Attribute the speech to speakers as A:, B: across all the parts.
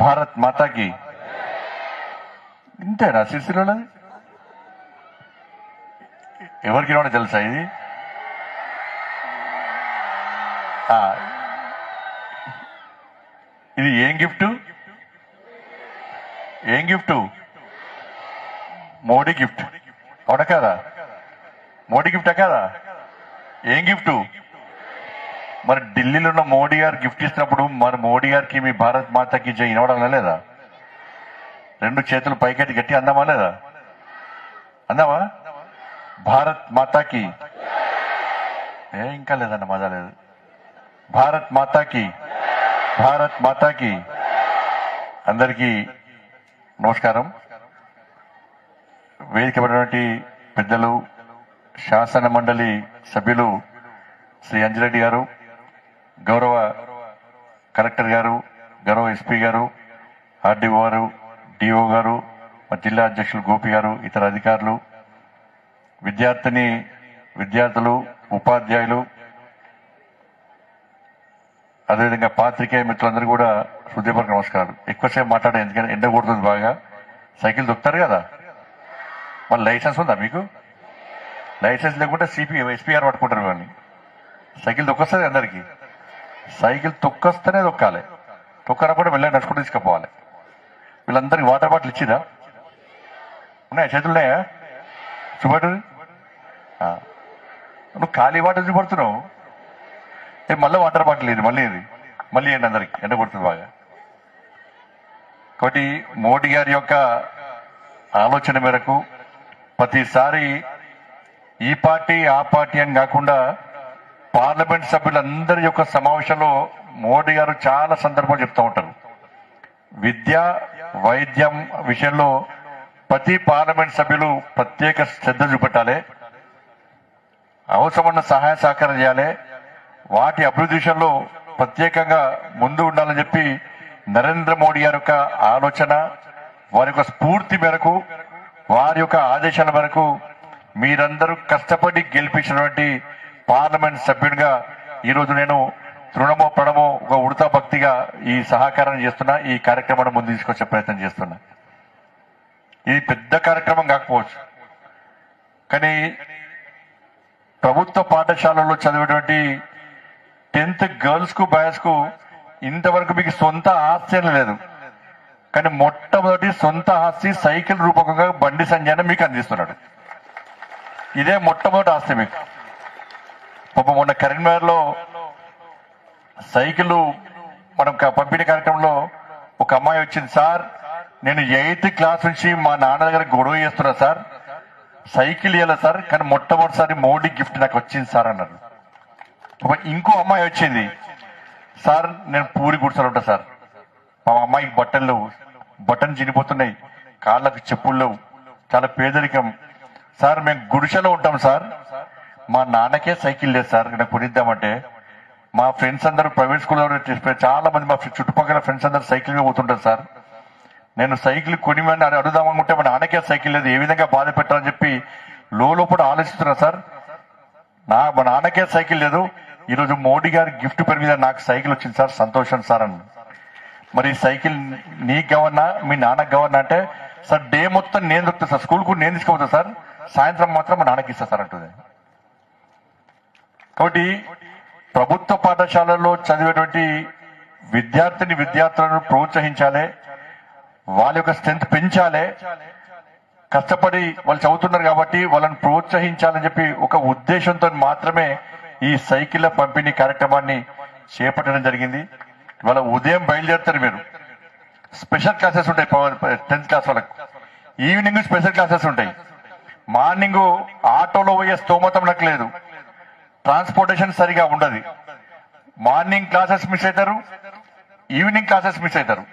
A: భారత్ మాతాకి. ఇంతేనా సిరిసిల్లలో ఎవరికి కూడా తెలుసా ఇది? ఇది ఏం గిఫ్ట్? ఏం గిఫ్ట్? మోడీ గిఫ్ట్. అవునా కదా? మోడీ గిఫ్టా కదా? ఏం గిఫ్ట్? మరి ఢిల్లీలో ఉన్న మోడీ గారు గిఫ్ట్ ఇచ్చినప్పుడు మరి మోడీ గారికి మీ భారత్ మాతకి జై వినవడం లేదా? రెండు చేతులు పైకెత్తి గట్టి అందామా లేదా? అందామా? భారత్ మాతాకి. ఏ ఇంకా లేదన్న మజా లేదు. భారత్ మాతాకి. భారత్ మాతాకి. అందరికీ నమస్కారం. వేదిక పడినటువంటి పెద్దలు శాసన మండలి సభ్యులు శ్రీ అంజిరెడ్డి గారు గౌరవ కలెక్టర్ గారు గౌరవ ఎస్పీ గారు ఆర్డీఓ గారు డిఓ గారు మా జిల్లా అధ్యక్షులు గోపి గారు ఇతర అధికారులు విద్యార్థిని విద్యార్థులు ఉపాధ్యాయులు అదేవిధంగా పాత్రికేయ మిత్రులందరూ కూడా హృదయపూర్వక నమస్కారాలు. ఎక్కువసేపు మాట్లాడే ఎందుకంటే ఎండ కొడుతుంది బాగా. సైకిల్ దొక్కుతారు కదా? మరి లైసెన్స్ ఉందా మీకు? లైసెన్స్ లేకుంటే సిపి ఎస్పీఆర్ పట్టుకుంటారు వాళ్ళని సైకిల్ దొక్కొస్తుంది అందరికీ. సైకిల్ తొక్కొస్తేనే తొక్కాలి. తొక్కనప్పుడు వెళ్ళి నడుచుకుంటూ తీసుకుపోవాలి. వీళ్ళందరికి వాటర్ బాటిల్ ఇచ్చిరా? ఉన్నాయా చేతులు ఉన్నాయా? చూపడు నువ్వు ఖాళీ వాటర్ చూపడుతున్నావు. ఏ మళ్ళీ వాటర్ బాటిల్ ఇది మళ్ళీ ఇది. మళ్ళీ ఏంటి అందరికి? ఎండ కొడుతుంది బాగా. కాబట్టి మోడీ గారి యొక్క ఆలోచన మేరకు ప్రతిసారి ఈ పార్టీ ఆ పార్టీ అని కాకుండా పార్లమెంట్ సభ్యులందరి యొక్క సమావేశంలో మోడీ గారు చాలా సందర్భాలు చెప్తూ ఉంటారు. విద్య వైద్యం విషయంలో ప్రతి పార్లమెంట్ సభ్యులు ప్రత్యేక శ్రద్ధ చూపెట్టాలి. అవసరమైన సహాయ సహకారం చేయాలి. వాటి అభివృద్ధి విషయంలో ప్రత్యేకంగా ముందు ఉండాలని చెప్పి నరేంద్ర మోడీ గారి యొక్క ఆలోచన వారి యొక్క స్ఫూర్తి మేరకు వారి యొక్క ఆదేశాల మేరకు మీరందరూ కష్టపడి గెలిపించినటువంటి పార్లమెంట్ సభ్యునిగా ఈరోజు నేను తృణమో ప్రణమో ఒక ఉడతా భక్తిగా ఈ సహకారం చేస్తున్నా ఈ కార్యక్రమాన్ని ముందు తీసుకొచ్చే ప్రయత్నం చేస్తున్నా. ఇది పెద్ద కార్యక్రమం కాకపోవచ్చు. కానీ ప్రభుత్వ పాఠశాలలో చదివేటువంటి టెన్త్ గర్ల్స్కు బాయ్స్కు ఇంతవరకు మీకు సొంత ఆస్తి అని లేదు. కానీ మొట్టమొదటి సొంత ఆస్తి సైకిల్ రూపకంగా బండి సంజయ్ మీకు అందిస్తున్నాడు. ఇదే మొట్టమొదటి ఆస్తి మీకు. పాపం మొన్న కరీంనగర్లో సైకిల్ మనం పంపిణీ కార్యక్రమంలో ఒక అమ్మాయి వచ్చింది సార్ నేను ఎయిత్ క్లాస్ నుంచి మా నాన్న దగ్గర గొడవ చేస్తున్నా సార్. సైకిల్ ఇవ్వాలి సార్? కానీ మొట్టమొదటిసారి మోడీ గిఫ్ట్ నాకు వచ్చింది సార్ అన్నారు. ఇంకో అమ్మాయి వచ్చింది సార్ నేను పూరి గుడిసెలు సార్. మా అమ్మాయికి బట్టలు లేవు. బటన్ చినిపోతున్నాయి కాళ్ళకు చెప్పులు లేవు. చాలా పేదరికం. సార్ మేము గుడిసెలో ఉంటాం సార్. మా నాన్నకే సైకిల్ లేదు సార్ నాకు కొనిద్దామంటే మా ఫ్రెండ్స్ అందరూ ప్రైవేట్ స్కూల్లో చాలా మంది మా చుట్టుపక్కల ఫ్రెండ్స్ అందరూ సైకిల్ మీద పోతుంటారు సార్. నేను సైకిల్ కొనిమని అని అడుగుదామనుకుంటే మా నాన్నకే సైకిల్ లేదు ఏ విధంగా బాధ పెట్టాలని చెప్పి లోపల ఆలోచిస్తున్నా సార్. నా మా నాన్నకే సైకిల్ లేదు. ఈరోజు మోడీ గారి గిఫ్ట్ పేరు మీద నాకు సైకిల్ వచ్చింది సార్ సంతోషం సార్ అని. మరి సైకిల్ నీకు గవర్నా మీ నాన్నకు గవర్నా అంటే సార్ డే మొత్తం నేను దొరుకుతాను సార్ స్కూల్ కూడా నేను తీసుకుపోతాను సార్. సాయంత్రం మాత్రం మా నాన్నకి ఇస్తా సార్ అంటుంది. కాబట్టి ప్రభుత్వ పాఠశాలల్లో చదివేటువంటి విద్యార్థిని విద్యార్థులను ప్రోత్సహించాలి వాళ్ళ యొక్క స్ట్రెంత్ పెంచాలి కష్టపడి వాళ్ళు చదువుతున్నారు కాబట్టి వాళ్ళని ప్రోత్సహించాలని చెప్పి ఒక ఉద్దేశంతో మాత్రమే ఈ సైకిళ్ళ పంపిణీ కార్యక్రమాన్ని చేపట్టడం జరిగింది. ఇవాళ ఉదయం బయలుదేరుతారు మీరు. స్పెషల్ క్లాసెస్ ఉంటాయి టెన్త్ క్లాస్ వాళ్ళకు. ఈవినింగ్ స్పెషల్ క్లాసెస్ ఉంటాయి. మార్నింగ్ ఆటోలో పోయే స్తోమతం నాకు లేదు. ట్రాన్స్పోర్టేషన్ సరిగా ఉండదు. మార్నింగ్ క్లాసెస్ మిస్ అవుతారు ఈవినింగ్ క్లాసెస్ మిస్ అవుతారు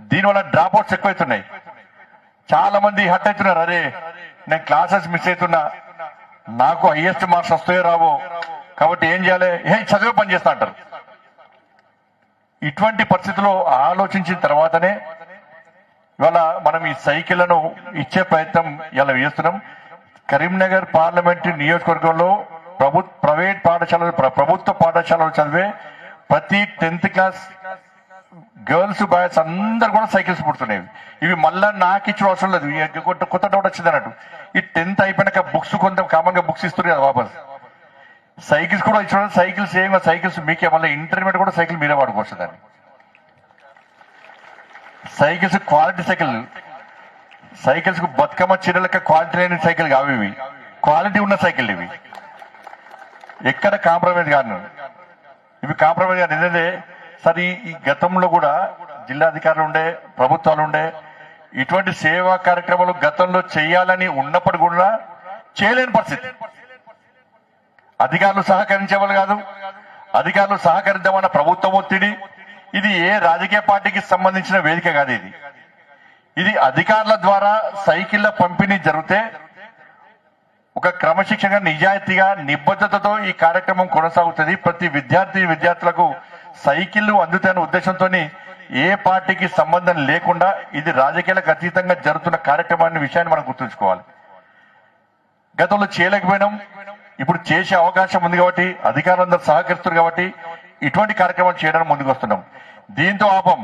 A: దీనివల్ల డ్రాప్ అవుట్స్ ఎక్కువైతున్నాయి. చాలా మంది హట్ అవుతున్నారు. అరే నేను క్లాసెస్ మిస్ అవుతున్నా. నాకు హైయెస్ట్ మార్క్స్ వస్తాయో రావో. కాబట్టి ఏం చేయాలి? ఏ చదువు పని చేస్తా అంటారు. ఇటువంటి పరిస్థితుల్లో ఆలోచించిన తర్వాతనే ఇవాళ మనం ఈ సైకిళ్ళను ఇచ్చే ప్రయత్నం ఇలా చేస్తున్నాం. కరీంనగర్ పార్లమెంటు నియోజకవర్గంలో ప్రభు ప్రైవేట్ పాఠశాలలు ప్రభుత్వ పాఠశాలలు చదివే ప్రతి టెన్త్ క్లాస్ గర్ల్స్ బాయ్స్ అందరు కూడా సైకిల్స్ పుడుతున్నాయి. ఇవి మళ్ళా నాకు ఇచ్చిన అవసరం లేదు. ఇక కొత్త కొత్త డౌట్ వచ్చింది అన్నట్టు. ఈ టెన్త్ అయిపోయినాక బుక్స్ కొంత కామన్గా బుక్స్ ఇస్తున్నారు కదా వాపస్. సైకిల్స్ కూడా ఇచ్చిన సైకిల్స్ ఏం సైకిల్స్ మీకే. మళ్ళీ ఇంటర్మీడియట్ కూడా సైకిల్ మీరే వాడుకోవచ్చు దాన్ని. Cycles quality cycle. సైకిల్స్కు బతుకమ్మ చీరలక క్వాలిటీ లేని సైకిల్ కావు ఇవి. క్వాలిటీ ఉన్న సైకిల్ ఇవి. ఎక్కడ కాంప్రమైజ్ కాను ఇవి కాంప్రమైజ్ కాదు. ఎందుకంటే సరే ఈ- గతంలో కూడా జిల్లాధికారులు ఉండే ప్రభుత్వాలు ఉండే ఇటువంటి సేవా కార్యక్రమాలు గతంలో చేయాలని ఉన్నప్పుడు కూడా చేయలేని పరిస్థితి. అధికారులు సహకరించేవాళ్ళు కాదు. అధికారులు సహకరించమన్న ప్రభుత్వం ఒత్తిడి. ఇది ఏ రాజకీయ పార్టీకి సంబంధించిన వేదిక కాదు ఇది. ఇది అధికారుల ద్వారా సైకిళ్ళ పంపిణీ జరిగితే ఒక క్రమశిక్షణ నిజాయితీగా నిబద్ధతతో ఈ కార్యక్రమం కొనసాగుతుంది. ప్రతి విద్యార్థి విద్యార్థులకు సైకిళ్ళు అందుతాయన్న ఉద్దేశంతో ఏ పార్టీకి సంబంధం లేకుండా ఇది రాజకీయాలకు అతీతంగా జరుగుతున్న కార్యక్రమాన్ని విషయాన్ని మనం గుర్తుంచుకోవాలి. గతంలో చేయలేకపోయినాం. ఇప్పుడు చేసే అవకాశం ఉంది కాబట్టి అధికారులందరూ సహకరిస్తున్నారు కాబట్టి ఇటువంటి కార్యక్రమాలు చేయడానికి ముందుకు వస్తున్నాం దీంతో ఆపం.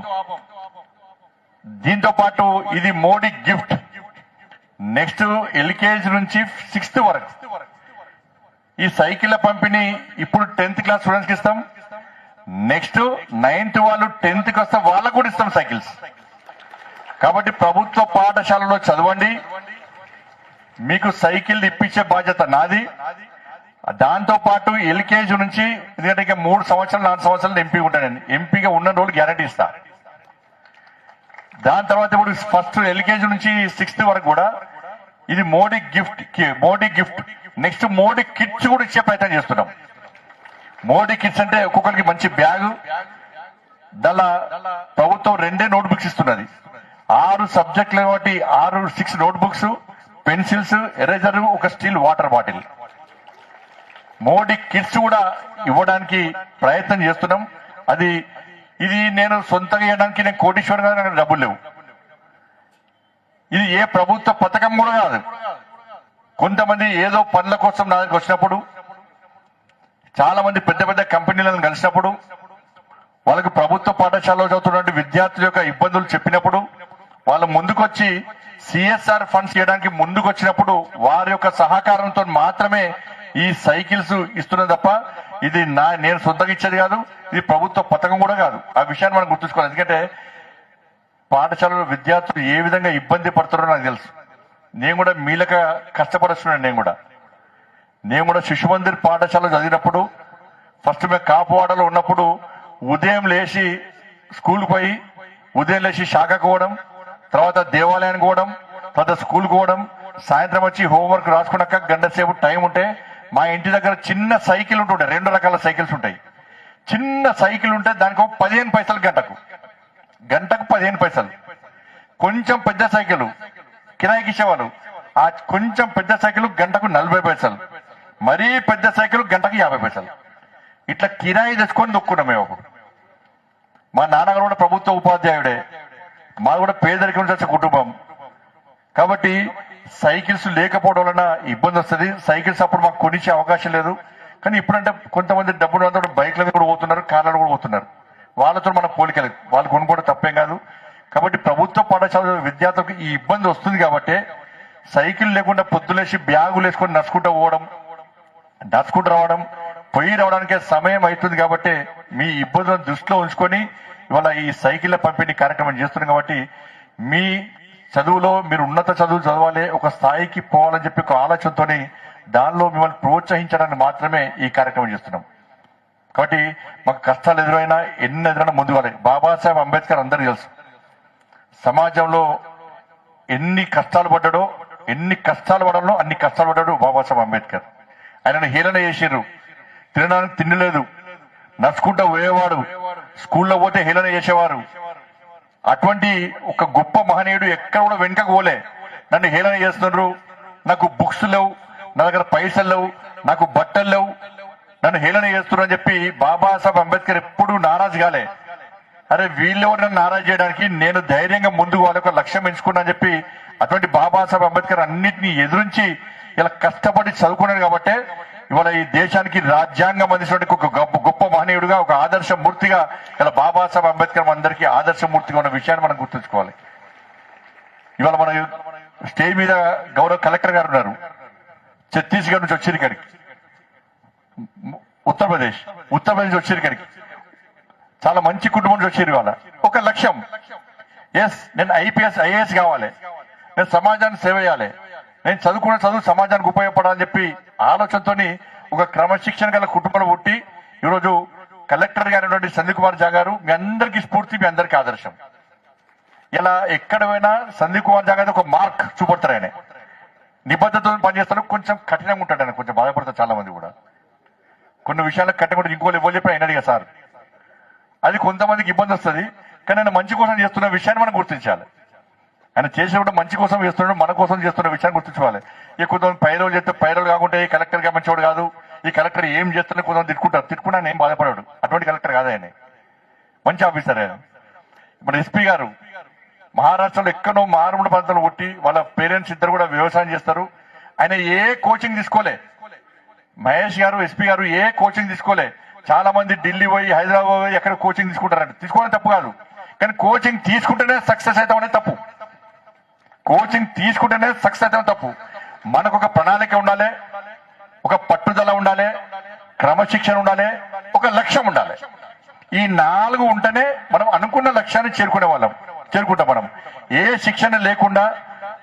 A: దీంతో పాటు ఇది మోడీ గిఫ్ట్. నెక్స్ట్ ఎల్కేజీ నుంచి సిక్స్త్ వరకు. ఈ సైకిళ్ళ పంపిణీ ఇప్పుడు టెన్త్ క్లాస్ స్టూడెంట్స్కి ఇస్తాం. నెక్స్ట్ నైన్త్ వాళ్ళు టెన్త్కి వస్తే వాళ్ళకు కూడా ఇస్తాం సైకిల్స్. కాబట్టి ప్రభుత్వ పాఠశాలలో చదవండి. మీకు సైకిల్ ఇప్పించే బాధ్యత నాది. దాంతో పాటు ఎల్కేజీ నుంచి ఎందుకంటే ఇంకా మూడు సంవత్సరాలు నాలుగు సంవత్సరాలు ఎంపీ ఉంటానండి ఎంపీగా ఉన్న రోజులు గ్యారంటీ ఇస్తా. దాని తర్వాత ఇప్పుడు ఫస్ట్ ఎల్కేజీ నుంచి సిక్స్త్ వరకు కూడా ఇది Modi gift Modi gift. Next Modi kits కూడా ఇచ్చే ప్రయత్నం చేస్తున్నాం. మోడీ కిట్స్ అంటే ఒక్కొక్కరికి మంచి బ్యాగ్. దానిలో ప్రభుత్వం రెండే నోట్ బుక్స్ ఇస్తున్నది. ఆరు సబ్జెక్టులు కాబట్టి ఆరు six notebooks pencils eraser ఒక steel water bottle. Modi kits కూడా ఇవ్వడానికి ప్రయత్నం చేస్తున్నాం. అది ఇది నేను సొంతంగా ఇవ్వడానికి నేను కోటీశ్వరం గారు నాకు డబ్బులు లేవు. ఇది ఏ ప్రభుత్వ పథకం కూడా కాదు. కొంతమంది ఏదో పనుల కోసం నా దగ్గరికి వచ్చినప్పుడు చాలా మంది పెద్ద పెద్ద కంపెనీలను కలిసినప్పుడు వాళ్ళకి ప్రభుత్వ పాఠశాలలో చదువుతున్నటువంటి విద్యార్థుల యొక్క ఇబ్బందులు చెప్పినప్పుడు వాళ్ళు ముందుకొచ్చి సిఎస్ఆర్ ఫండ్స్ చేయడానికి ముందుకు వచ్చినప్పుడు వారి యొక్క సహకారంతో మాత్రమే ఈ సైకిల్స్ ఇస్తున్నది తప్ప ఇది నా నేను సొంతగా ఇచ్చేది కాదు ఇది ప్రభుత్వ పథకం కూడా కాదు. ఆ విషయాన్ని మనం గుర్తుంచుకోవాలి. ఎందుకంటే పాఠశాలలో విద్యార్థులు ఏ విధంగా ఇబ్బంది పడుతున్నారో నాకు తెలుసు. నేను కూడా మీలక కష్టపడుస్తున్నాను నేను కూడా. నేను కూడా శిశు మందిర్ పాఠశాల చదివినప్పుడు ఫస్ట్ మేము కాపువాడలో ఉన్నప్పుడు ఉదయం లేచి స్కూల్కి పోయి ఉదయం లేచి శాఖకు పోవడం తర్వాత దేవాలయానికి పోవడం తర్వాత స్కూల్కి పోవడం సాయంత్రం వచ్చి హోంవర్క్ రాసుకున్నాక గంట సేపు టైం ఉంటే మా ఇంటి దగ్గర చిన్న సైకిల్ ఉంటుండే రెండు రకాల సైకిల్స్ ఉంటాయి. చిన్న సైకిల్ ఉంటే దానికి పదిహేను పైసలు గంటకు. గంటకు పదిహేను పైసలు. కొంచెం పెద్ద సైకిల్ కిరాయికి ఇచ్చేవాళ్ళు. ఆ కొంచెం పెద్ద సైకిల్ గంటకు నలభై పైసలు. మరీ పెద్ద సైకిల్ గంటకు యాభై పైసలు. ఇట్లా కిరాయి తెచ్చుకొని దొక్కున్నాం మేము అప్పుడు. మా నాన్నగారు కూడా ప్రభుత్వ ఉపాధ్యాయుడే. మాది కూడా పేదరికం చేసే కుటుంబం. కాబట్టి సైకిల్స్ లేకపోవడం వలన ఇబ్బంది వస్తుంది. సైకిల్స్ అప్పుడు మాకు కొనిచ్చే అవకాశం లేదు. కానీ ఇప్పుడంటే కొంతమంది డబ్బులు అంతా బైక్ల మీద కూడా పోతున్నారు కార్లలో కూడా పోతున్నారు. వాళ్ళతో మన పోలికలు వాళ్ళు కొనుక్కోవడం తప్పేం కాదు. కాబట్టి ప్రభుత్వ పాఠశాల విద్యార్థులకు ఈ ఇబ్బంది వస్తుంది కాబట్టి సైకిల్ లేకుండా పొద్దులేసి బ్యాగులు వేసుకొని నడుచుకుంటూ పోవడం నడుచుకుంటూ రావడం పొయ్యి రావడానికే సమయం అవుతుంది కాబట్టి మీ ఇబ్బందులను దృష్టిలో ఉంచుకొని ఇవాళ ఈ సైకిళ్ళ పంపిణీ కార్యక్రమం చేస్తున్నాం కాబట్టి మీ చదువులో మీరు ఉన్నత చదువు చదవాలి ఒక స్థాయికి పోవాలని చెప్పి ఒక ఆలోచనతోని దానిలో మిమ్మల్ని ప్రోత్సహించడానికి మాత్రమే ఈ కార్యక్రమం చేస్తున్నాం. కాబట్టి మాకు కష్టాలు ఎదురైనా ఎన్ని ఎదురైనా ముందు వాళ్ళే బాబాసాహెబ్ అంబేద్కర్ అందరికీ తెలుసు. సమాజంలో ఎన్ని కష్టాలు పడ్డాడో ఎన్ని కష్టాలు పడాలో అన్ని కష్టాలు పడ్డాడు బాబాసాహెబ్ అంబేద్కర్. ఆయనను హేళన చేసిర్రు తినడానికి తిండి లేదు. నడుచుకుంటూ పోయేవాడు. స్కూల్లో పోతే హేళన చేసేవారు. అటువంటి ఒక గొప్ప మహనీయుడు ఎక్కడ కూడా వెనుకకు పోలే. నన్ను హేళన చేస్తున్నారు. నాకు బుక్స్ లేవు. నా దగ్గర పైసలు లేవు. నాకు బట్టలు లేవు. నన్ను హేళన చేస్తున్నారు అని చెప్పి బాబాసాహెబ్ అంబేద్కర్ ఎప్పుడు నారాజు కాలే. అరే వీళ్ళు నన్ను నారాజు చేయడానికి నేను ధైర్యంగా ముందుకు వాళ్ళకు ఒక లక్ష్యం ఎంచుకున్నా చెప్పి అటువంటి బాబాసాహెబ్ అంబేద్కర్ అన్నింటినీ ఎదురించి ఇలా కష్టపడి చదువుకున్నాడు కాబట్టి ఇవాళ ఈ దేశానికి రాజ్యాంగం అందించినటువంటి ఒక గొప్ప గొప్ప మహనీయుడిగా ఒక ఆదర్శ మూర్తిగా ఇలా బాబాసాహెబ్ అంబేద్కర్ అందరికీ ఆదర్శ మూర్తిగా ఉన్న విషయాన్ని మనం గుర్తుంచుకోవాలి. ఇవాళ మన స్టేజ్ మీద గౌరవ కలెక్టర్ గారు ఉన్నారు. ఛత్తీస్గఢ్ నుంచి వచ్చారు ఇక్కడికి. ఉత్తరప్రదేశ్ ఉత్తరప్రదేశ్ వచ్చారు ఇక్కడికి. చాలా మంచి కుటుంబం నుంచి వచ్చారు ఇవాళ. ఒక లక్ష్యం. ఎస్ నేను ఐపీఎస్ ఐఏఎస్ కావాలి. నేను సమాజాన్ని సేవ చేయాలి. నేను చదువుకున్న చదువు సమాజానికి ఉపయోగపడాలని చెప్పి ఆలోచనతోని ఒక క్రమశిక్షణ గల కుటుంబంలో పుట్టి ఈరోజు కలెక్టర్ గారినటువంటి సందీప్ కుమార్ జా గారు మీ అందరికీ స్ఫూర్తి మీ అందరికీ ఆదర్శం. ఇలా ఎక్కడ పోయినా సందీప్ కుమార్ జా ఒక మార్క్ చూపడతారు ఆయన. నిబద్ధతతో పనిచేస్తారు కొంచెం కఠినంగా ఉంటాడు ఆయన. కొంచెం బాధపడతారు చాలా మంది కూడా. కొన్ని విషయాలకు కట్టకుండా ఇంకోళ్ళు ఇవ్వాలి చెప్పి అయినాడు సార్. అది కొంతమందికి ఇబ్బంది వస్తుంది. కానీ ఆయన మంచి కోసం చేస్తున్న విషయాన్ని మనం గుర్తించాలి. ఆయన చేసినప్పుడు మంచి కోసం చేస్తున్నాడు మన కోసం చేస్తున్న విషయాన్ని గుర్తించుకోవాలి. ఇక కొంతమంది పైరోలు చేస్తే పైరోలు కాకుండా ఈ కలెక్టర్గా మంచివాడు కాదు. ఈ కలెక్టర్ ఏం చేస్తున్నా కొంతమంది తిట్టుకుంటారు. తిట్టుకున్నా ఆయన ఏం బాధపడాడు. అటువంటి కలెక్టర్ కాదు ఆయన. మంచి ఆఫీసర్ ఆయన. ఇప్పుడు ఎస్పీ గారు. మహారాష్ట్రలో ఎక్కడో మారుమూల ప్రాంతాలు కొట్టి వాళ్ళ పేరెంట్స్ ఇద్దరు కూడా వ్యవసాయం చేస్తారు. ఆయన ఏ కోచింగ్ తీసుకోలే. మహేష్ గారు ఎస్పీ గారు ఏ కోచింగ్ తీసుకోలే. చాలా మంది ఢిల్లీ పోయి హైదరాబాద్ పోయి ఎక్కడ కోచింగ్ తీసుకుంటారంట. తీసుకోవడం తప్పు కాదు. కానీ కోచింగ్ తీసుకుంటేనే సక్సెస్ అవుతాం అనేది తప్పు. కోచింగ్ తీసుకుంటేనే సక్సెస్ అవుతాం తప్పు. మనకు ఒక ప్రణాళిక ఉండాలి ఒక పట్టుదల ఉండాలి క్రమశిక్షణ ఉండాలి ఒక లక్ష్యం ఉండాలి. ఈ నాలుగు ఉంటేనే మనం అనుకున్న లక్ష్యాన్ని చేరుకునే వాళ్ళం చేరుకుంటాం మనం. ఏ శిక్షణ లేకుండా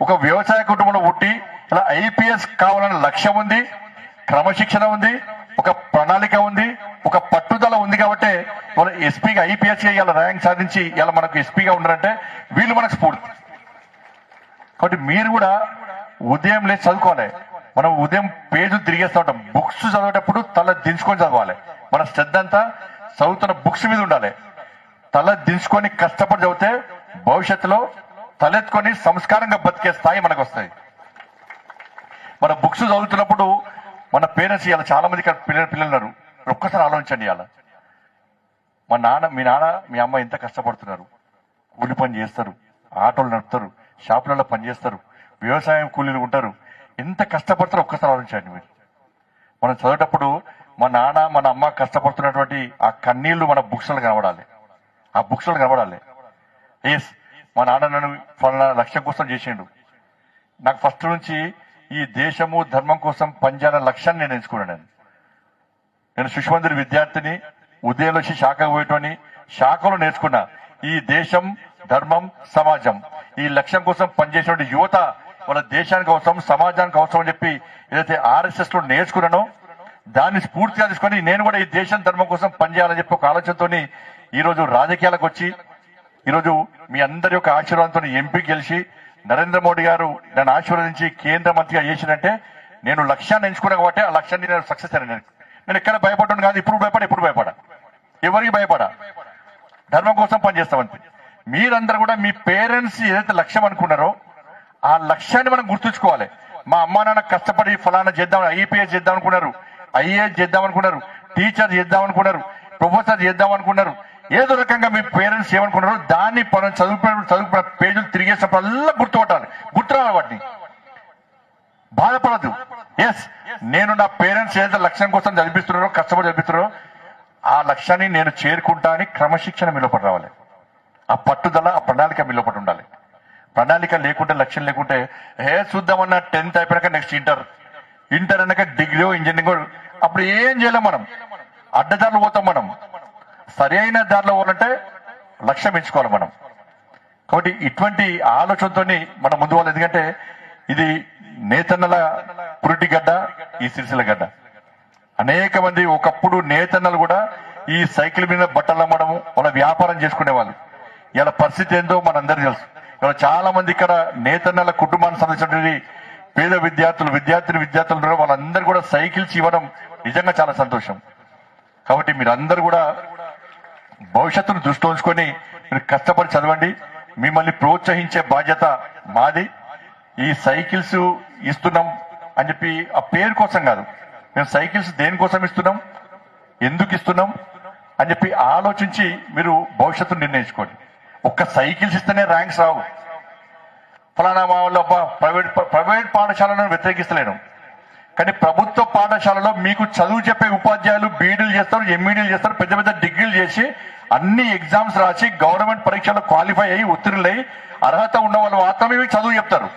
A: ఒక వ్యవసాయ కుటుంబంలో పుట్టి ఇలా ఐపీఎస్ కావాలన్న లక్ష్యం ఉంది. క్రమశిక్షణ ఉంది ఒక ప్రణాళిక ఉంది ఒక పట్టుదల ఉంది కాబట్టి వాళ్ళు ఎస్పీగా ఐపీఎస్గా ఇలా ర్యాంక్ సాధించి ఇలా మనకు ఎస్పీగా ఉన్నారంటే వీళ్ళు మనకు స్ఫూర్తి. కాబట్టి మీరు కూడా ఉదయం లేచి చదువుకోవాలి. మనం ఉదయం పేజు తిరిగేస్తూ ఉంటాం. బుక్స్ చదివేటప్పుడు తల దించుకొని చదవాలి. మన శ్రద్ధ అంతా చదువుతున్న బుక్స్ మీద ఉండాలి. తల దించుకొని కష్టపడి చదివితే భవిష్యత్తులో తలెత్తుకొని సంస్కారంగా బతికే స్థాయి మనకు వస్తాయి మన బుక్స్ చదువుతున్నప్పుడు మన పేరెంట్స్ ఇవాళ చాలా మంది ఇక్కడ పిల్లలు పిల్లలు ఉన్నారు. ఒక్కసారి ఆలోచించండి ఇవాళ మా నాన్న మీ నాన్న మీ అమ్మ ఎంత కష్టపడుతున్నారు. కూలి పని చేస్తారు ఆటోలు నడుపుతారు షాపులలో పని చేస్తారు వ్యవసాయం కూలీలు ఉంటారు. ఎంత కష్టపడతారో ఒక్కసారి ఆలోచించండి మీరు. మనం చదివేటప్పుడు మా నాన్న మన అమ్మ కష్టపడుతున్నటువంటి ఆ కన్నీళ్ళు మన బుక్స్లో కనబడాలి. ఆ బుక్స్లో కనబడాలి. ఎస్ మా నాన్న నన్ను ఫలానా లక్ష్యం కోసం చేసిండు. నాకు ఫస్ట్ నుంచి ఈ దేశము ధర్మం కోసం పనిచేయాలన్న లక్ష్యాన్ని నేను ఎంచుకున్నాను నేను. నేను శిశుమందిరి విద్యార్థిని ఉదయం వచ్చి శాఖకు పోయేటోని శాఖలో నేర్చుకున్నా. ఈ దేశం ధర్మం సమాజం. ఈ లక్ష్యం కోసం పనిచేసిన యువత వాళ్ళ దేశానికి అవసరం సమాజానికి అవసరం అని చెప్పి ఏదైతే ఆర్ఎస్ఎస్లో నేర్చుకున్నానో దాన్ని స్ఫూర్తిగా తీసుకొని నేను కూడా ఈ దేశం ధర్మం కోసం పనిచేయాలని చెప్పి ఒక ఆలోచనతోని ఈ రోజు రాజకీయాలకు వచ్చి ఈరోజు మీ అందరి యొక్క ఆశీర్వాదంతో ఎంపీ గెలిచి నరేంద్ర మోడీ గారు నన్ను ఆశీర్వదించి కేంద్ర మంత్రిగా చేసినంటే నేను లక్ష్యాన్ని ఎంచుకున్నా కాబట్టి ఆ లక్ష్యాన్ని నేను సక్సెస్ అయ్యాను. నేను ఎక్కడ భయపడ్డాను కాదు ఇప్పుడు భయపడ ఇప్పుడు భయపడ ఎవరికి భయపడ ధర్మం కోసం పనిచేస్తామంతే. మీరందరూ కూడా మీ పేరెంట్స్ ఏదైతే లక్ష్యం అనుకున్నారో ఆ లక్ష్యాన్ని మనం గుర్తుంచుకోవాలి. మా అమ్మా నాన్న కష్టపడి ఫలానా చేద్దాం ఐపీఎస్ చేద్దాం అనుకున్నారు ఐఏఎస్ చేద్దాం అనుకున్నారు టీచర్ చేద్దాం అనుకున్నారు ప్రొఫెసర్ చేద్దాం అనుకున్నారు ఏదో రకంగా మీ పేరెంట్స్ ఏమనుకున్నారో దాన్ని మనం చదువుకున్న చదువుకున్న పేజీలు తిరిగేసినప్పుడల్లా గుర్తుపట్టాలి. గుర్తురావాలి వాటిని. బాధపడదు ఎస్ నేను నా పేరెంట్స్ ఏదైతే లక్ష్యం కోసం చదివిస్తున్నారో కష్టపడి చదివిస్తున్నారో ఆ లక్ష్యాన్ని నేను చేరుకుంటా అని క్రమశిక్షణ మీలోపడి రావాలి. ఆ పట్టుదల ఆ ప్రణాళిక మీలోపడి ఉండాలి. ప్రణాళిక లేకుంటే లక్ష్యం లేకుంటే ఏ చూద్దామన్న టెన్త్ అయిపోయాక నెక్స్ట్ ఇంటర్. ఇంటర్ అన్నాక డిగ్రీ ఇంజనీరింగ్ అప్పుడు ఏం చేయలేం మనం. అడ్డదారులు పోతాం మనం. సరి అయిన దారిలో ఉన్నట్టే లక్ష్యం ఎంచుకోవాలి మనం. కాబట్టి ఇటువంటి ఆలోచనతో మనం ముందు వాళ్ళు ఎందుకంటే ఇది నేతన్నల పురిటి గడ్డ ఈ సిరిసిల్ల గడ్డ. అనేక మంది ఒకప్పుడు నేతన్నలు కూడా ఈ సైకిల్ మీద బట్టలు అమ్మడము వాళ్ళ వ్యాపారం చేసుకునే వాళ్ళు ఇలా పరిస్థితి ఏందో మనందరికీ తెలుసు. ఇలా చాలా మంది ఇక్కడ నేతన్నల కుటుంబానికి సంబంధించినటువంటి పేద విద్యార్థులు విద్యార్థిని విద్యార్థులు వాళ్ళందరూ కూడా సైకిల్స్ ఇవ్వడం నిజంగా చాలా సంతోషం. కాబట్టి మీరందరూ కూడా భవిష్యత్తును దృష్టి ఉంచుకొని మీరు కష్టపడి చదవండి. మిమ్మల్ని ప్రోత్సహించే బాధ్యత మాది. ఈ సైకిల్స్ ఇస్తున్నాం అని చెప్పి ఆ పేరు కోసం కాదు. మేము సైకిల్స్ దేనికోసం ఇస్తున్నాం? ఎందుకు ఇస్తున్నాం? అని చెప్పి ఆలోచించి మీరు భవిష్యత్తును నిర్ణయించుకోండి. ఒక్క సైకిల్స్ ఇస్తేనే ర్యాంక్స్ రావు. ఫలానా మా వాళ్ళు ప్రైవేట్ ప్రైవేట్ పాఠశాలను వ్యతిరేకిస్తలేను. కానీ ప్రభుత్వ పాఠశాలలో మీకు చదువు చెప్పే ఉపాధ్యాయులు బీడీలు చేస్తారు ఎంఈడీలు చేస్తారు పెద్ద పెద్ద డిగ్రీలు చేసి అన్ని ఎగ్జామ్స్ రాసి గవర్నమెంట్ పరీక్షలు క్వాలిఫై అయ్యి ఉత్తీర్ణులై అర్హత ఉన్న వాళ్ళు మాత్రమే మీకు చదువు చెప్తారు.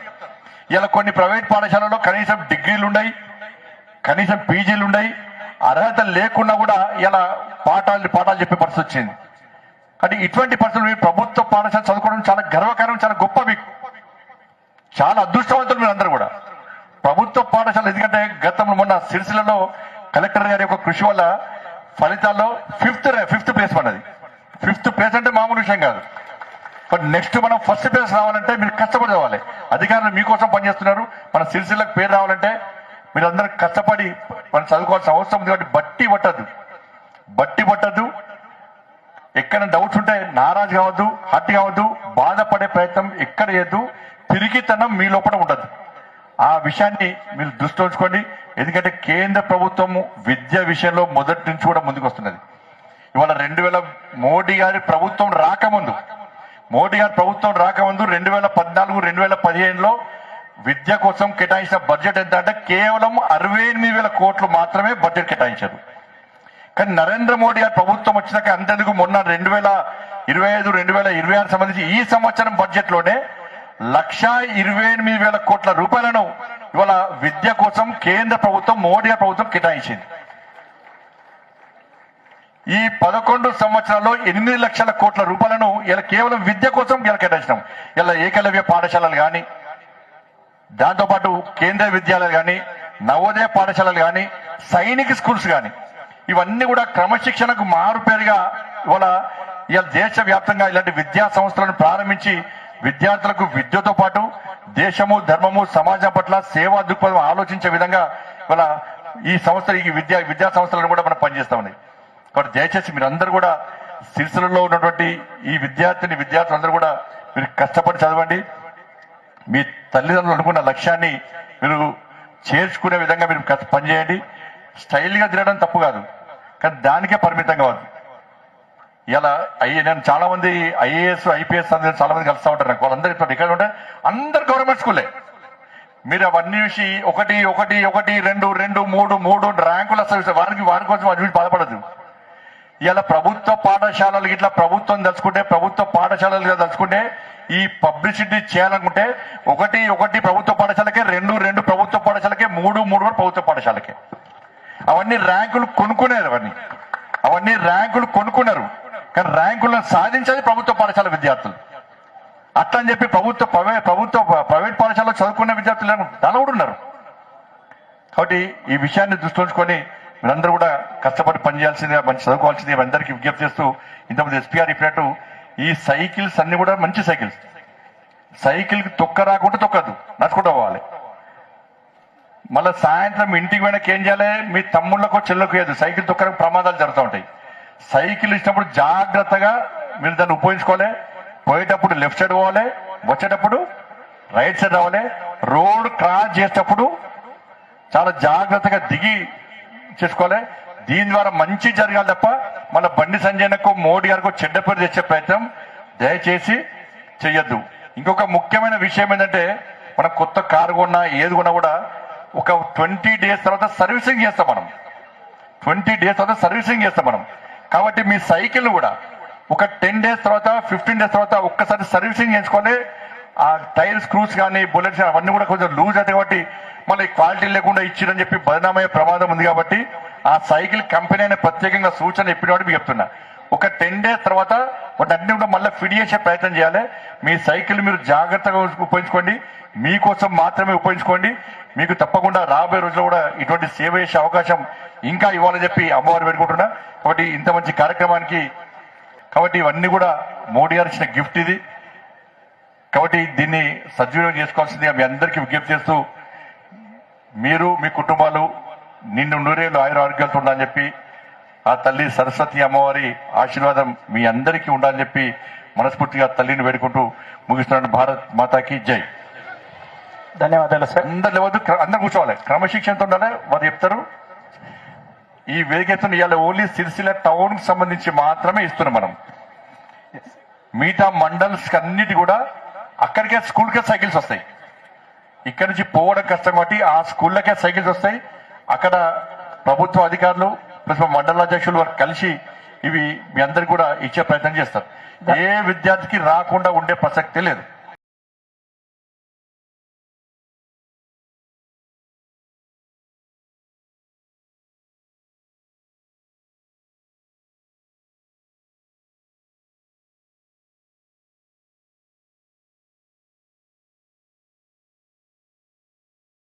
A: ఇలా కొన్ని ప్రైవేట్ పాఠశాలలో కనీసం డిగ్రీలు ఉన్నాయి కనీసం పీజీలు ఉన్నాయి అర్హత లేకుండా కూడా ఇలా పాఠాలు పాఠాలు చెప్పే పరిస్థితి వచ్చింది. కానీ ఇటువంటి పరిస్థితులు మీరు ప్రభుత్వ పాఠశాల చదువుకోవడం చాలా గర్వకారం చాలా గొప్ప మీకు. చాలా అదృష్టవంతులు మీరు అందరూ కూడా. ప్రభుత్వ పాఠశాల ఎందుకంటే మొన్న సిరిసిలలో కలెక్టర్ గారి యొక్క కృషి వల్ల ఫలితాల్లో ఫిఫ్త్ ఫిఫ్త్ ప్లేస్ పడ్డది. ఫిఫ్త్ ప్లేస్ అంటే మామూలు విషయం కాదు. బట్ నెక్స్ట్ మనం ఫస్ట్ ప్లేస్ రావాలంటే మీరు కష్టపడి రావాలి అధికారులు మీకోసం పనిచేస్తున్నారు. మన సిరిసిల్లకు పేరు రావాలంటే మీరు అందరూ కష్టపడి మనం చదువుకోవాల్సిన అవసరం ఉంది కాబట్టి బట్టి పట్టద్దు. బట్టి పట్టద్దు. ఎక్కడ డౌట్స్ ఉంటే నారాజు కావద్దు హట్ కావద్దు బాధపడే ప్రయత్నం ఎక్కడ చేయద్దు. పిరికితనం మీ లోపల ఉండదు ఆ విషయాన్ని మీరు దృష్టి ఉంచుకోండి. ఎందుకంటే కేంద్ర ప్రభుత్వము విద్య విషయంలో మొదటి నుంచి కూడా ముందుకు వస్తున్నది ఇవాళ రెండు వేల మోడీ గారి ప్రభుత్వం రాకముందు మోడీ గారి ప్రభుత్వం రాకముందు రెండు వేల పద్నాలుగు రెండు వేల పదిహేనులో విద్య కోసం కేటాయించిన బడ్జెట్ ఎంత అంటే కేవలం అరవై ఎనిమిది వేల కోట్లు మాత్రమే బడ్జెట్ కేటాయించారు. కానీ నరేంద్ర మోడీ గారి ప్రభుత్వం వచ్చినాక అంతెందుకు మొన్న రెండు వేల ఇరవై ఐదు రెండు వేల ఇరవై ఆరు సంబంధించి ఈ సంవత్సరం బడ్జెట్లోనే లక్షా ఇరవై ఎనిమిది వేల కోట్ల రూపాయలను ఇవాళ విద్య కోసం కేంద్ర ప్రభుత్వం మోడీ ప్రభుత్వం కేటాయించింది. ఈ పదకొండు సంవత్సరాల్లో ఎనిమిది లక్షల కోట్ల రూపాయలను ఇలా కేవలం విద్య కోసం ఇలా కేటాయించినాం. ఇలా ఏకలవ్య పాఠశాలలు కానీ దాంతోపాటు కేంద్ర విద్యాలయాలు కానీ నవోదయ పాఠశాలలు కానీ సైనిక స్కూల్స్ కానీ ఇవన్నీ కూడా క్రమశిక్షణకు మారుపేరుగా ఇవాళ ఇవాళ దేశవ్యాప్తంగా ఇలాంటి విద్యా సంస్థలను ప్రారంభించి విద్యార్థులకు విద్యతో పాటు దేశము ధర్మము సమాజం పట్ల సేవా దృక్పథం ఆలోచించే విధంగా ఇవాళ ఈ సంస్థ ఈ విద్యా విద్యా సంస్థలను కూడా మనం పనిచేస్తా ఉన్నాయి. కాబట్టి దయచేసి మీరందరూ కూడా సిరిసిలలో ఉన్నటువంటి ఈ విద్యార్థిని విద్యార్థులందరూ కూడా మీరు కష్టపడి చదవండి. మీ తల్లిదండ్రులు అనుకున్న లక్ష్యాన్ని మీరు చేర్చుకునే విధంగా మీరు పనిచేయండి. స్టైల్గా తిరగడం తప్పు కాదు. కానీ దానికే పరిమితం కావద్దు ఇలా అయ్యి నేను చాలా మంది ఐఏఎస్ ఐపీఎస్ అందరూ చాలా మంది కలుస్తూ ఉంటారు నాకు. వాళ్ళందరూ ఇక్కడ ఉంటే అందరు గవర్నమెంట్ స్కూలే. మీరు అవన్నీ చూసి ఒకటి ఒకటి ఒకటి రెండు రెండు మూడు మూడు ర్యాంకులు వస్తాయి వారికి వారి కోసం అది గురించి బాధపడదు ఇలా ప్రభుత్వ పాఠశాలలు ఇట్లా ప్రభుత్వం తలుచుకుంటే ప్రభుత్వ పాఠశాలలు తలుచుకుంటే ఈ పబ్లిసిటీ చేయాలనుకుంటే ఒకటి ఒకటి ప్రభుత్వ పాఠశాలకే రెండు రెండు ప్రభుత్వ పాఠశాలకే మూడు మూడు ప్రభుత్వ పాఠశాలకే. అవన్నీ ర్యాంకులు కొనుక్కునేది అవన్నీ. అవన్నీ ర్యాంకులు కొనుక్కున్నారు కానీ ర్యాంకులను సాధించేది ప్రభుత్వ పాఠశాల విద్యార్థులు. అట్లా అని చెప్పి ప్రభుత్వ ప్రభుత్వ ప్రైవేట్ పాఠశాలలో చదువుకునే విద్యార్థులు దాని కూడా ఉన్నారు. కాబట్టి ఈ విషయాన్ని దృష్టి ఉంచుకొని మీరందరూ కూడా కష్టపడి పనిచేయాల్సిందే మంచి చదువుకోవాల్సింది అందరికీ విజ్ఞప్తి చేస్తూ ఇంతకుముందు ఎస్పీఆర్ ఇప్పినట్టు ఈ సైకిల్స్ అన్ని కూడా మంచి సైకిల్స్. సైకిల్కి తొక్క రాకుండా తొక్కదు. నడుచుకుంటూ పోవాలి. మళ్ళీ సాయంత్రం ఇంటికి పోయినాక ఏం చేయాలి? మీ తమ్ముళ్ళకో చెల్లెలకు ఏదు? సైకిల్ తొక్కడానికి ప్రమాదాలు జరుగుతూ ఉంటాయి. సైకిల్ ఇచ్చినప్పుడు జాగ్రత్తగా మీరు దాన్ని ఉపయోగించుకోవాలి. పోయేటప్పుడు లెఫ్ట్ సైడ్ పోవాలి వచ్చేటప్పుడు రైట్ సైడ్ రావాలి. రోడ్ క్రాస్ చేసేటప్పుడు చాలా జాగ్రత్తగా దిగి చేసుకోవాలి. దీని ద్వారా మంచి జరగాలి తప్ప మన బండి సంజయ్నకు మోడీ గారికి చెడ్డ పేరు తెచ్చే ప్రయత్నం దయచేసి చెయ్యొద్దు. ఇంకొక ముఖ్యమైన విషయం ఏంటంటే మనం కొత్త కారు కొన్నా ఏది కొన్నా కూడా ఒక ట్వంటీ డేస్ తర్వాత సర్వీసింగ్ చేస్తాం మనం. ట్వంటీ డేస్ తర్వాత సర్వీసింగ్ చేస్తాం మనం. కాబట్టి మీ సైకిల్ కూడా ఒక టెన్ డేస్ తర్వాత ఫిఫ్టీన్ డేస్ తర్వాత ఒక్కసారి సర్వీసింగ్ చేసుకోవాలి ఆ టైర్ స్క్రూస్ కానీ బుల్లెట్స్ కానీ అవన్నీ కూడా కొంచెం లూజ్ అవుతాయి కాబట్టి మళ్ళీ క్వాలిటీ లేకుండా ఇచ్చిరని చెప్పి బదనామయ్యే ప్రమాదం ఉంది కాబట్టి ఆ సైకిల్ కంపెనీ అనే ప్రత్యేకంగా సూచన చెప్పిన మీకు చెప్తున్నా. ఒక టెన్ డేస్ తర్వాత వాటి కూడా మళ్ళీ ఫిడ్ చేసే ప్రయత్నం చేయాలి. మీ సైకిల్ మీరు జాగ్రత్తగా ఉపయోగించుకోండి మీకోసం మాత్రమే ఉపయోగించుకోండి. మీకు తప్పకుండా రాబోయే రోజుల్లో కూడా ఇటువంటి సేవ చేసే అవకాశం ఇంకా ఇవ్వాలని చెప్పి అమ్మవారు పెట్టుకుంటున్నా కాబట్టి ఇంత మంచి కార్యక్రమానికి కాబట్టి ఇవన్నీ కూడా మోడీ గారు ఇచ్చిన గిఫ్ట్ ఇది. కాబట్టి దీన్ని సద్వినియోగం చేసుకోవాల్సిందిగా మీ అందరికీ విజ్ఞప్తి చేస్తూ మీరు మీ కుటుంబాలు నిన్ను నూరేళ్ళు ఆయుర ఆరోగ్యాలతో ఉండాలని చెప్పి ఆ తల్లి సరస్వతి అమ్మవారి ఆశీర్వాదం మీ అందరికీ ఉండాలని చెప్పి మనస్ఫూర్తిగా తల్లిని వేడుకుంటూ ముగిస్తున్నాను. భారత్ మాతాకి జై.
B: ధన్యవాదాలు సార్.
A: అందరు లేవద్దు క్ర- అందరు కూర్చోవాలి. క్రమశిక్షణతో ఉండాలి వారు చెప్తారు. ఈ వేదికతో ఇవాళ ఓన్లీ సిరిసిల్ల టౌన్కి సంబంధించి మాత్రమే ఇస్తున్నాం మనం. మిగతా మండల్స్ అన్నిటి కూడా అక్కడికే స్కూల్కే సైకిల్స్ వస్తాయి. ఇక్కడి నుంచి పోవడం కష్టం కాబట్టి ఆ స్కూళ్ళకే సైకిల్స్ వస్తాయి. అక్కడ ప్రభుత్వ అధికారులు ప్లస్ మా మండల అధ్యక్షులు వారు కలిసి ఇవి మీ అందరికి కూడా ఇచ్చే ప్రయత్నం చేస్తారు. ఏ విద్యార్థికి రాకుండా ఉండే ప్రసక్తే లేదు.